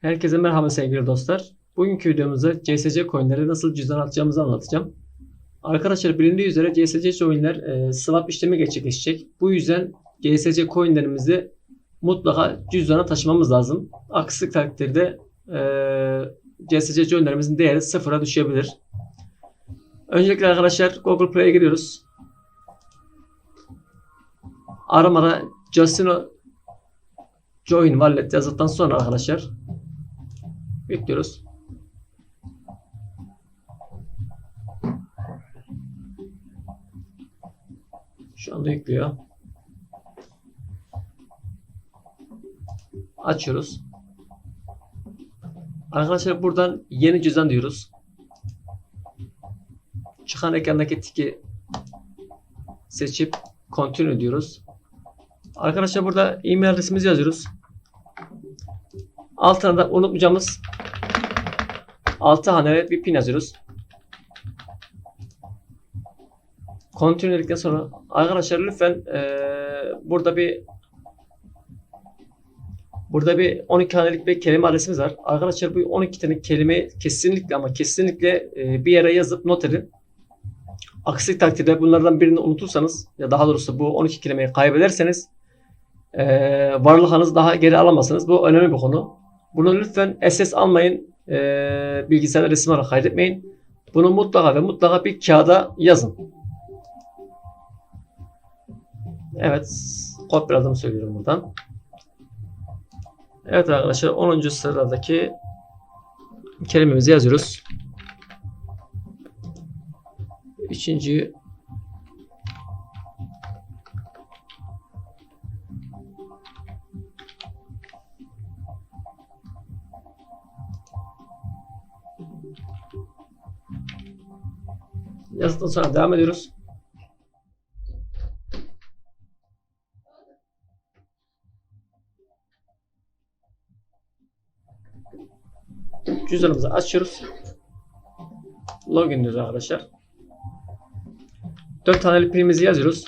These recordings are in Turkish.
Herkese merhaba sevgili dostlar. Bugünkü videomuzda CSC coinleri nasıl cüzdan atacağımızı anlatacağım. Arkadaşlar bilindiği üzere CSC coinler e, swap işlemi gerçekleşecek. Bu yüzden CSC coinlerimizi mutlaka cüzdana taşımamız lazım. Aksi takdirde e, CSC coinlerimizin değeri sıfıra düşebilir. Öncelikle arkadaşlar Google Play'e giriyoruz. Aramada Justino Join Wallet yazdıktan sonra arkadaşlar bekliyoruz. Şu anda yüklüyor. Açıyoruz. Arkadaşlar buradan yeni cüzdan diyoruz. Çıkan ekrandaki tiki seçip continue diyoruz. Arkadaşlar burada e-mail adresimizi yazıyoruz. Altına da unutmayacağımız 6 haneli bir pin yazıyoruz. Continue dedikten sonra arkadaşlar lütfen eee, burada bir burada bir 12 hanelik bir kelime adresimiz var. Arkadaşlar bu 12 tane kelimeyi kesinlikle ama kesinlikle eee, bir yere yazıp not edin. Aksi takdirde bunlardan birini unutursanız ya daha doğrusu bu 12 kelimeyi kaybederseniz eee varlığınızı daha geri alamazsınız. Bu önemli bir konu. Bunu lütfen SS almayın. Eee bilgisayar resim olarak kaydetmeyin. Bunu mutlaka ve mutlaka bir kağıda yazın. Evet. Kopyaladığımı söylüyorum buradan. Evet arkadaşlar 10. sıradaki kelimemizi yazıyoruz. Üçüncü yazdıktan sonra devam ediyoruz. Cüzdanımızı açıyoruz. Login diyoruz arkadaşlar. 4 taneli primimizi yazıyoruz.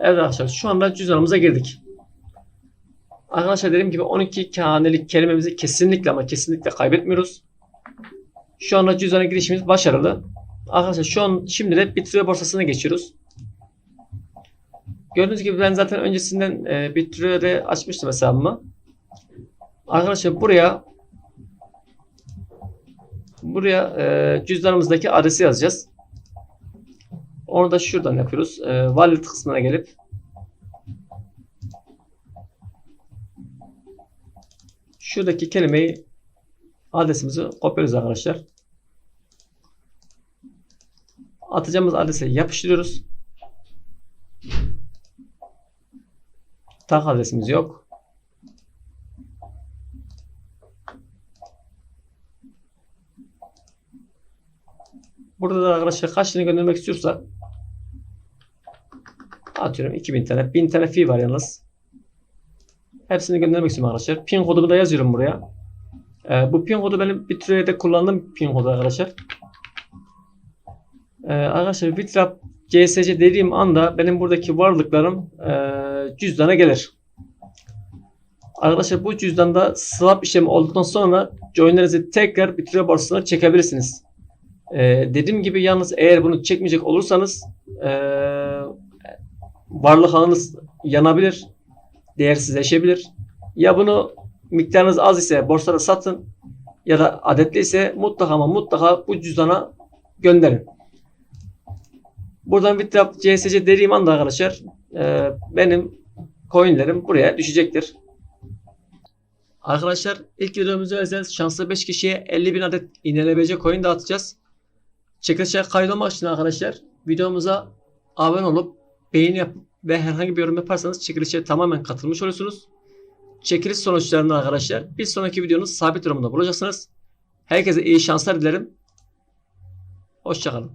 Evet arkadaşlar şu anda cüzdanımıza girdik. Arkadaşlar dediğim gibi 12 hanelik kelimemizi kesinlikle ama kesinlikle kaybetmiyoruz. Şu anda cüzdana girişimiz başarılı. Arkadaşlar şu an şimdi de Bittrio borsasına geçiyoruz. Gördüğünüz gibi ben zaten öncesinden e, Bittrio'da açmıştım hesabımı. Arkadaşlar buraya buraya e, cüzdanımızdaki adresi yazacağız. Onu da şuradan yapıyoruz. E, wallet kısmına gelip şuradaki kelimeyi adresimizi kopyalıyoruz arkadaşlar. Atacağımız adrese yapıştırıyoruz. Tak adresimiz yok. Burada da arkadaşlar kaç tane göndermek istiyorsa atıyorum 2000 tane. 1000 tane fee var yalnız. Hepsini göndermek istiyorum arkadaşlar. Pin kodumu da yazıyorum buraya. Ee, bu pin kodu benim Bitrio'da kullandığım pin kodu arkadaşlar. Ee, arkadaşlar Bitrap CSC dediğim anda benim buradaki varlıklarım e, cüzdana gelir. Arkadaşlar bu cüzdanda swap işlemi olduktan sonra joinlerinizi tekrar Bitrio borsasına çekebilirsiniz. Ee, dediğim gibi yalnız eğer bunu çekmeyecek olursanız e, varlık ağınız yanabilir, değersizleşebilir. Ya bunu miktarınız az ise borsada satın ya da adetli ise mutlaka ama mutlaka bu cüzdana gönderin. Buradan Bitrap CSC dediğim anda arkadaşlar e, benim coinlerim buraya düşecektir. Arkadaşlar ilk videomuzda özel şanslı 5 kişiye 50.000 adet INLBC coin dağıtacağız. Çekilişe kaydolmak için arkadaşlar videomuza abone olup beğeni yapıp ve herhangi bir yorum yaparsanız çekilişe tamamen katılmış olursunuz çekiliş sonuçlarını arkadaşlar bir sonraki videonun sabit durumunda bulacaksınız. Herkese iyi şanslar dilerim. Hoşçakalın.